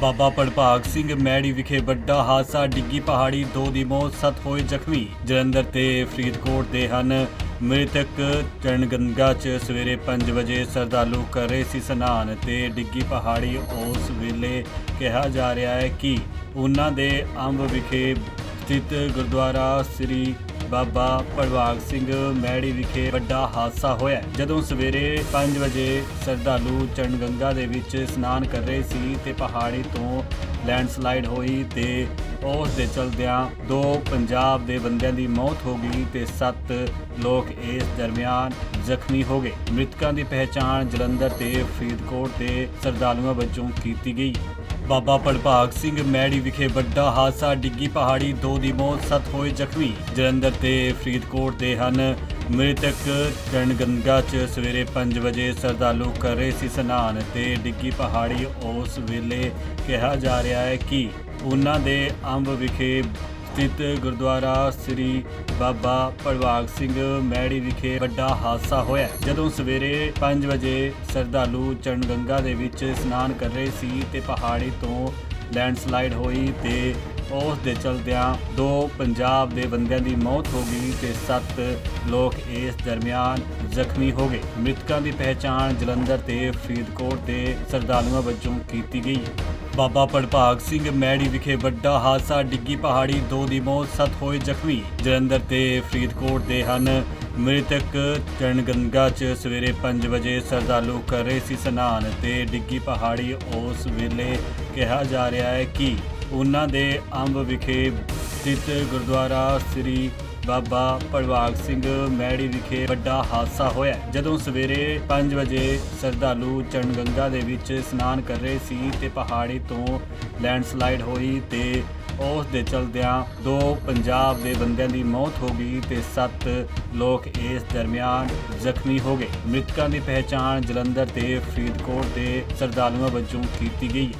ਬਾਬਾ ਪੜਭਾਗ ਸਿੰਘ ਮੈੜੀ ਵਿਖੇ ਵੱਡਾ ਹਾਦਸਾ, ਡਿੱਗੀ ਪਹਾੜੀ, ਦੋ ਦੀ ਮੌਤ, ਸੱਤ ਹੋਏ ਜ਼ਖਮੀ। ਜਲੰਧਰ ਤੇ ਫਰੀਦਕੋਟ ਦੇ ਹਨ। ਮ੍ਰਿਤਕ ਚਰਨਗੰਗਾ 'ਚ ਸਵੇਰੇ 5 ਵਜੇ ਸਰਦਾਲੂ ਕਰ ਰਹੇ ਸੀ ਸਨਾਨ ਤੇ ਡਿੱਗੀ ਪਹਾੜੀ। ਉਸ ਵੇਲੇ ਕਿਹਾ ਜਾ ਰਿਹਾ ਹੈ ਕਿ ਉਹਨਾਂ ਦੇ ਅੰਬ ਵਿਖੇ ਸਥਿਤ ਗੁਰਦੁਆਰਾ ਸ੍ਰੀ ਬਾਬਾ ਪੜਵਾਗ ਸਿੰਘ ਮੈੜੀ ਵਿਖੇ ਵੱਡਾ ਹਾਦਸਾ ਹੋਇਆ ਜਦੋਂ ਸਵੇਰੇ 5 ਵਜੇ ਸਰਦਾਲੂ ਚਰਨਗੰਗਾ ਦੇ ਵਿੱਚ ਇਸ਼ਨਾਨ ਕਰ ਰਹੇ ਸੀ ਤੇ ਪਹਾੜੀ ਤੋਂ ਲੈਂਡਸਲਾਈਡ ਹੋਈ ਤੇ ਉਸ ਦੇ ਚਲਦਿਆਂ ਦੋ ਪੰਜਾਬ ਦੇ ਬੰਦਿਆਂ ਦੀ ਮੌਤ ਹੋ ਗਈ ਤੇ 7 ਲੋਕ ਇਸ ਦਰਮਿਆਨ ਜ਼ਖਮੀ ਹੋ ਗਏ। ਮ੍ਰਿਤਕਾਂ ਦੀ ਪਹਿਚਾਣ ਜਲੰਧਰ ਤੇ ਫਰੀਦਕੋਟ ਦੇ ਸਰਦਾਲੂਆਂ ਵਜੋਂ ਕੀਤੀ ਗਈ। ਬਾਬਾ ਪੜਭਾਗ ਸਿੰਘ ਮੈੜੀ ਵਿਖੇ ਵੱਡਾ ਹਾਦਸਾ, ਡਿੱਗੀ ਪਹਾੜੀ, ਦੋ ਦੀ ਮੌਤ, ਸੱਤ ਹੋਏ ਜ਼ਖਮੀ। ਜਲੰਧਰ ਤੇ ਫਰੀਦਕੋਟ ਦੇ ਹਨ ਮ੍ਰਿਤਕ ਚਰਨਗੰਗਾ 'ਚ ਸਵੇਰੇ 5 ਵਜੇ ਸਰਦਾਲੂ ਕਰ ਰਹੇ ਸੀ ਸਨਾਨ ਤੇ ਡਿੱਗੀ ਪਹਾੜੀ ਉਸ ਵੇਲੇ ਕਿਹਾ ਜਾ ਰਿਹਾ ਹੈ ਕਿ ਉਹਨਾਂ ਦੇ ਅੰਬ ਵਿਖੇ ਸਥਿਤ ਗੁਰਦੁਆਰਾ ਸ੍ਰੀ ਬਾਬਾ ਪੜਵਾਗ ਸਿੰਘ ਮੈੜੀ ਵਿਖੇ ਵੱਡਾ ਹਾਦਸਾ ਹੋਇਆ ਜਦੋਂ ਸਵੇਰੇ 5 ਵਜੇ ਸਰਦਾਲੂ ਚਰਨਗੰਗਾ ਦੇ ਵਿੱਚ ਇਸ਼ਨਾਨ ਕਰ ਰਹੇ ਸੀ ਤੇ ਪਹਾੜੀ ਤੋਂ ਲੈਂਡਸਲਾਈਡ ਹੋਈ ਤੇ ਉਸ ਦੇ ਚਲਦਿਆਂ ਦੋ ਪੰਜਾਬ ਦੇ ਬੰਦਿਆਂ ਦੀ ਮੌਤ ਹੋ ਗਈ ਤੇ 7 ਲੋਕ ਇਸ ਦਰਮਿਆਨ ਜ਼ਖਮੀ ਹੋ ਗਏ। ਮ੍ਰਿਤਕਾਂ ਦੀ ਪਹਿਚਾਣ ਜਲੰਧਰ ਤੇ ਫਰੀਦਕੋਟ ਦੇ ਸਰਦਾਲੂਆਂ ਵਜੋਂ ਕੀਤੀ ਗਈ। ਬਾਬਾ ਪੜਭਾਗ ਸਿੰਘ ਮੈੜੀ ਵਿਖੇ ਵੱਡਾ ਹਾਦਸਾ, ਡਿੱਗੀ ਪਹਾੜੀ, ਦੋ ਦੀ ਮੌਤ, ਸੱਤ ਹੋਏ ਜ਼ਖਮੀ। ਜਲੰਧਰ ਤੇ ਫਰੀਦਕੋਟ ਦੇ ਹਨ। ਮ੍ਰਿਤਕ ਚਰਨਗੰਗਾ 'ਚ ਸਵੇਰੇ 5 ਵਜੇ ਸਰਦਾਲੂ ਕਰ ਰਹੇ ਸੀ ਸਨਾਨ ਤੇ ਡਿੱਗੀ ਪਹਾੜੀ। ਉਸ ਵੇਲੇ ਕਿਹਾ ਜਾ ਰਿਹਾ ਹੈ ਕਿ ਉਹਨਾਂ ਦੇ ਅੰਬ ਵਿਖੇ ਸਥਿਤ ਗੁਰਦੁਆਰਾ ਸ੍ਰੀ ਬਾਬਾ ਪ੍ਰਵਾਗ ਸਿੰਘ ਮੈੜੀ ਵਿਖੇ ਵੱਡਾ ਹਾਦਸਾ ਹੋਇਆ। ਜਦੋਂ ਸਵੇਰੇ 5 ਵਜੇ ਸਰਦਾਲੂ ਚਰਨਗੰਗਾ ਦੇ ਵਿੱਚ ਇਸ਼ਨਾਨ ਕਰ ਰਹੇ ਸੀ ਤੇ ਪਹਾੜੀ ਤੋਂ ਲੈਂਡਸਲਾਈਡ ਹੋਈ ਤੇ ਉਸ ਦੇ ਚਲਦਿਆਂ ਦੋ ਪੰਜਾਬ ਦੇ ਬੰਦਿਆਂ ਦੀ ਮੌਤ ਹੋ ਗਈ ਤੇ 7 ਲੋਕ ਇਸ ਦਰਮਿਆਨ ਜ਼ਖਮੀ ਹੋ ਗਏ। ਮ੍ਰਿਤਕਾਂ ਦੀ ਪਹਿਚਾਣ ਜਲੰਧਰ ਤੇ ਫਰੀਦਕੋਟ ਦੇ ਸਰਦਾਲੂਆਂ ਵਜੋਂ ਕੀਤੀ ਗਈ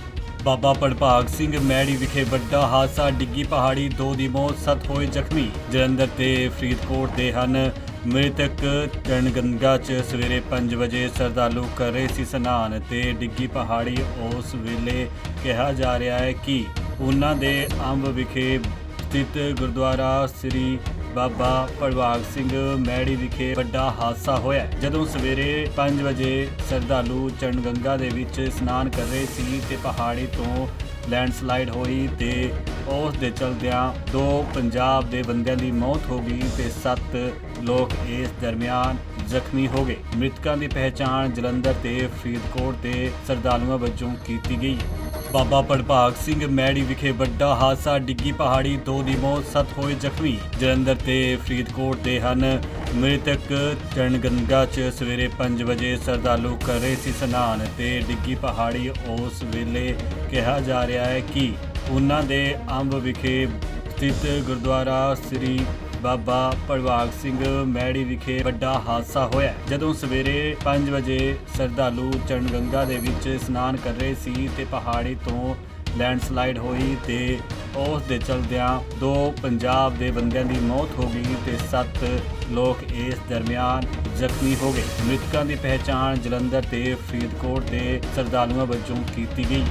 ਬਾਬਾ ਪੜਭਾਗ ਸਿੰਘ ਮੈੜੀ ਵਿਖੇ ਵੱਡਾ ਹਾਦਸਾ, ਡਿੱਗੀ ਪਹਾੜੀ, ਦੋ ਦੀ ਮੌਤ, ਸੱਤ ਹੋਏ ਜ਼ਖਮੀ। ਜਲੰਧਰ ਤੇ ਫਰੀਦਕੋਟ ਦੇ ਹਨ। ਮ੍ਰਿਤਕ ਚਰਨਗੰਗਾ 'ਚ ਸਵੇਰੇ 5 ਵਜੇ ਸਰਦਾਲੂ ਕਰ ਰਹੇ ਸੀ ਸਨਾਨ ਤੇ ਡਿੱਗੀ ਪਹਾੜੀ। ਉਸ ਵੇਲੇ ਕਿਹਾ ਜਾ ਰਿਹਾ ਹੈ ਕਿ ਉਹਨਾਂ ਦੇ ਅੰਬ ਵਿਖੇ ਸਥਿਤ ਗੁਰਦੁਆਰਾ ਸ੍ਰੀ ਬਾਬਾ ਪੜਵਾਗ ਸਿੰਘ ਮੈੜੀ ਵਿਖੇ ਵੱਡਾ ਹਾਦਸਾ ਹੋਇਆ। ਜਦੋਂ ਸਵੇਰੇ 5 ਵਜੇ ਸਰਦਾਲੂ ਚਰਨਗੰਗਾ ਦੇ ਵਿੱਚ ਇਸ਼ਨਾਨ ਕਰ ਰਹੇ ਸੀ ਤੇ ਪਹਾੜੀ ਤੋਂ ਲੈਂਡਸਲਾਈਡ ਹੋਈ ਤੇ ਉਸ ਦੇ ਚਲਦਿਆਂ ਦੋ ਪੰਜਾਬ ਦੇ ਬੰਦਿਆਂ ਦੀ ਮੌਤ ਹੋ ਗਈ ਤੇ 7 ਲੋਕ ਇਸ ਦਰਮਿਆਨ ਜ਼ਖਮੀ ਹੋ ਗਏ। ਮ੍ਰਿਤਕਾਂ ਦੀ ਪਹਿਚਾਣ ਜਲੰਧਰ ਤੇ ਫਰੀਦਕੋਟ ਦੇ ਸਰਦਾਲੂਆਂ ਵਜੋਂ ਕੀਤੀ ਗਈ। ਬਾਬਾ ਪੜਭਾਗ ਸਿੰਘ ਮੈੜੀ ਵਿਖੇ ਵੱਡਾ ਹਾਦਸਾ, ਡਿੱਗੀ ਪਹਾੜੀ, ਦੋ ਦੀ ਮੌਤ, ਸੱਤ ਹੋਏ ਜ਼ਖਮੀ। ਜਲੰਧਰ ਤੇ ਫਰੀਦਕੋਟ ਦੇ ਹਨ। ਮ੍ਰਿਤਕ ਚਰਨਗੰਗਾ 'ਚ ਸਵੇਰੇ 5 ਵਜੇ ਸਰਦਾਲੂ ਕਰ ਰਹੇ ਸੀ ਸਨਾਨ ਤੇ ਡਿੱਗੀ ਪਹਾੜੀ। ਉਸ ਵੇਲੇ ਕਿਹਾ ਜਾ ਰਿਹਾ ਹੈ ਕਿ ਉਹਨਾਂ ਦੇ ਅੰਬ ਵਿਖੇ ਸਥਿਤ ਗੁਰਦੁਆਰਾ ਸ੍ਰੀ ਬਾਬਾ ਪੜਵਾਗ ਸਿੰਘ ਮੈੜੀ ਵਿਖੇ ਵੱਡਾ ਹਾਦਸਾ ਹੋਇਆ। ਜਦੋਂ ਸਵੇਰੇ 5 ਵਜੇ ਸਰਦਾਲੂ ਚਰਨਗੰਗਾ ਦੇ ਵਿੱਚ ਇਸ਼ਨਾਨ ਕਰ ਰਹੇ ਸੀ ਤੇ ਪਹਾੜੀ ਤੋਂ ਲੈਂਡਸਲਾਈਡ ਹੋਈ ਤੇ ਉਸ ਦੇ ਚਲਦਿਆਂ ਦੋ ਪੰਜਾਬ ਦੇ ਬੰਦਿਆਂ ਦੀ ਮੌਤ ਹੋ ਗਈ ਤੇ 7 ਲੋਕ ਇਸ ਦਰਮਿਆਨ ਜ਼ਖਮੀ ਹੋ ਗਏ। ਮ੍ਰਿਤਕਾਂ ਦੀ ਪਹਿਚਾਣ ਜਲੰਧਰ ਤੇ ਫਰੀਦਕੋਟ ਦੇ ਸਰਦਾਲੂਆਂ ਵਜੋਂ ਕੀਤੀ ਗਈ।